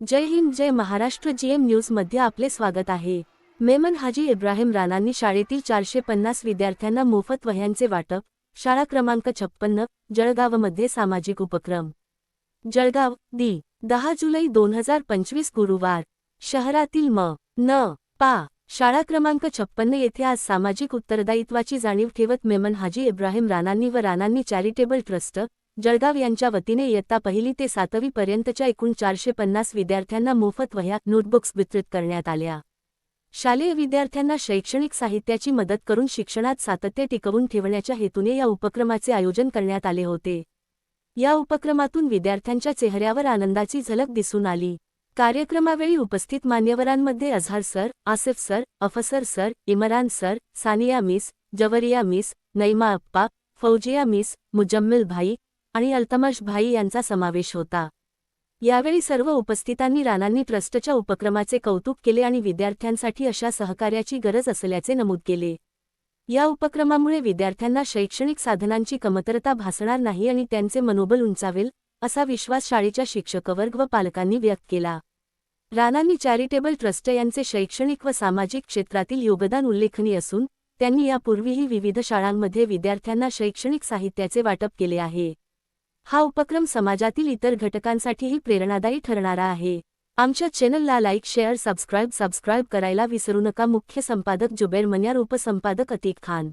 जय हिंद जय महाराष्ट्र जीएम न्यूजमध्ये आपले स्वागत आहे. मेमन हाजी इब्राहिम राणांनी शाळेतील चारशे पन्नास विद्यार्थ्यांना मोफत वह्यांचे वाटप शाळा क्रमांक छप्पन्न जळगावमध्ये सामाजिक उपक्रम. जळगाव दी दहा जुलै दोन हजार पंचवीस गुरुवार शहरातील म न पा शाळा क्रमांक छप्पन्न येथे आज सामाजिक उत्तरदायित्वाची जाणीव ठेवत मेमन हाजी इब्राहिम राणांनी व राणांनी चॅरिटेबल ट्रस्ट जळगाव यांच्या वतीने इयत्ता पहिली ते सातवी पर्यंतच्या एकूण चारशे पन्नास विद्यार्थ्यांना मोफत वह्या नोटबुक्स वितरित करण्यात आल्या. शालेय विद्यार्थ्यांना शैक्षणिक साहित्याची मदत करून शिक्षणात सातत्य टिकवून ठेवण्याच्या हेतूने या उपक्रमाचे आयोजन करण्यात आले होते. या उपक्रमातून विद्यार्थ्यांच्या चेहऱ्यावर आनंदाची झलक दिसून आली. कार्यक्रमावेळी उपस्थित मान्यवरांमध्ये Azhar sir Asif sir Afsar sir Imran sir Sania miss Jawariya miss Naima अप्पा फौजिया मिस मुजम्मिल भाई आणि अल्तमश भाई यांचा समावेश होता. यावेळी सर्व उपस्थितांनी राणांनी ट्रस्टच्या उपक्रमाचे कौतुक केले आणि विद्यार्थ्यांसाठी अशा सहकार्याची गरज असल्याचे नमूद केले. या उपक्रमामुळे विद्यार्थ्यांना शैक्षणिक साधनांची कमतरता भासणार नाही आणि त्यांचे मनोबल उंचावेल असा विश्वास शाळेच्या शिक्षकवर्ग व पालकांनी व्यक्त केला. राणांनी चॅरिटेबल ट्रस्ट यांचे शैक्षणिक व सामाजिक क्षेत्रातील योगदान उल्लेखनीय असून त्यांनी यापूर्वीही विविध शाळांमध्ये विद्यार्थ्यांना शैक्षणिक साहित्याचे वाटप केले आहे. हा उपक्रम समाजातील इतर घटकांसाठीही प्रेरणादायी ठरणारा आहे. आमच्या चॅनलला लाईक शेअर सबस्क्राईब सबस्क्राईब करायला विसरू नका. मुख्य संपादक जुबेर मन्यार उपसंपादक अतिक खान.